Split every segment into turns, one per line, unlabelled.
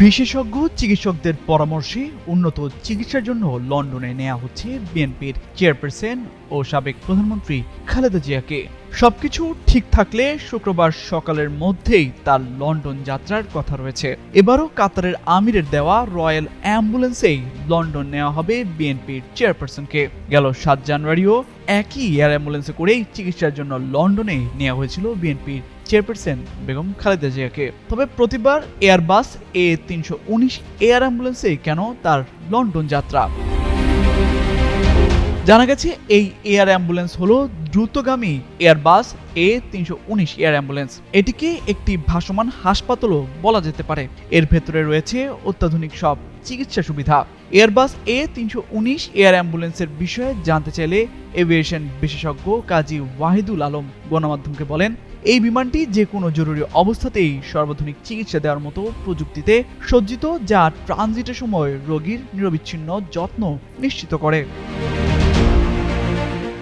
বিশেষজ্ঞ চিকিৎসকদের পরামর্শে উন্নত চিকিৎসার জন্য লন্ডনে নেওয়া হচ্ছে বিএনপির চেয়ারপারসন ও সাবেক প্রধানমন্ত্রী খালেদা জিয়াকে। সবকিছু ঠিক থাকলে শুক্রবার সকালের মধ্যেই তার লন্ডন যাত্রার কথা রয়েছে। এবারও কাতারের আমিরের দেওয়া রয়্যাল অ্যাম্বুলেন্সেই লন্ডন নেওয়া হবে বিএনপির চেয়ারপারসনকে। গেল সাত জানুয়ারিও একই এয়ার অ্যাম্বুলেন্সে করেই চিকিৎসার জন্য লন্ডনে নেওয়া হয়েছিল বিএনপির চেয়ারপারসন বেগম খালেদা জিয়াকে। তবে প্রতিবার এয়ারবাস এ তিনশো উনিশ এয়ার অ্যাম্বুলেন্সে কেন তার লন্ডন যাত্রা? জানা গেছে, এই এয়ার অ্যাম্বুলেন্স হলো দ্রুতগামী এয়ারবাস এ তিনশো উনিশ এয়ার অ্যাম্বুলেন্স। এটিকে একটি ভাসমান হাসপাতালও বলা যেতে পারে। এর ভেতরে রয়েছে অত্যাধুনিক সব চিকিৎসা সুবিধা। এয়ারবাস এ তিনশো উনিশ এয়ার অ্যাম্বুলেন্সের বিষয়ে জানতে চাইলে এভিয়েশন বিশেষজ্ঞ কাজী ওয়াহিদুল আলম গণমাধ্যমকে বলেন, এই বিমানটি যে কোনো জরুরি অবস্থাতেই সর্বাধুনিক চিকিৎসা দেওয়ার মতো প্রযুক্তিতে সজ্জিত যা ট্রানজিটের সময় রোগীর নিরবিচ্ছিন্ন যত্ন নিশ্চিত করে।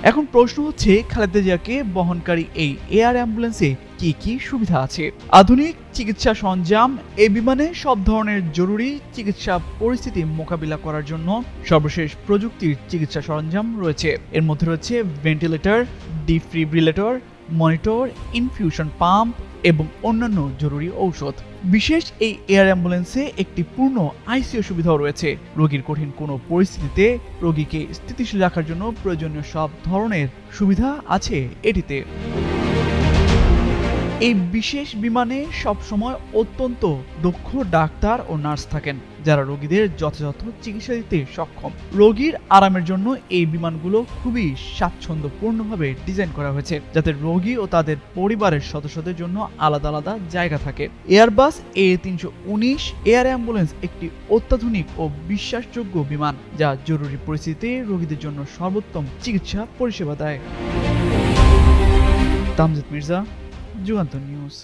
এখন প্রশ্ন হচ্ছে, খালেদা জিয়াকে বহনকারী এই এয়ার অ্যাম্বুলেন্সে কি কি সুবিধা আছে? আধুনিক চিকিৎসা সরঞ্জাম এই বিমানে সব ধরনের জরুরি চিকিৎসা পরিস্থিতি মোকাবিলা করার জন্য সর্বশেষ প্রযুক্তির চিকিৎসা সরঞ্জাম রয়েছে। এর মধ্যে রয়েছে ventilator defibrillator monitor infusion pump এবং অন্যান্য জরুরি ঔষধ। বিশেষ এই এয়ার অ্যাম্বুলেন্সে একটি পূর্ণ আইসিইউ সুবিধাও রয়েছে। রোগীর কঠিন কোনো পরিস্থিতিতে রোগীকে স্থিতিশীল রাখার জন্য প্রয়োজনীয় সব ধরনের সুবিধা আছে এটিতে। এই বিশেষ বিমানে সবসময় অত্যন্ত দক্ষ ডাক্তার ও নার্স থাকেন। যারা রোগীদের যথাযথ চিকিৎসা দিতে সক্ষম। রোগীর আরামের জন্য এই বিমানগুলো খুবই স্বাচ্ছন্দ্যপূর্ণভাবে ডিজাইন করা হয়েছে, যাতে রোগী ও তাদের পরিবারের সদস্যদের জন্য আলাদা আলাদা জায়গা থাকে। এয়ারবাস এ তিনশো উনিশ, এয়ার অ্যাম্বুলেন্স একটি অত্যাধুনিক ও বিশ্বাসযোগ্য বিমান, যা জরুরি পরিস্থিতিতে রোগীদের জন্য সর্বোত্তম চিকিৎসা পরিষেবা দেয়। তামজিদ মির্জা যুগান্ত নিউজ।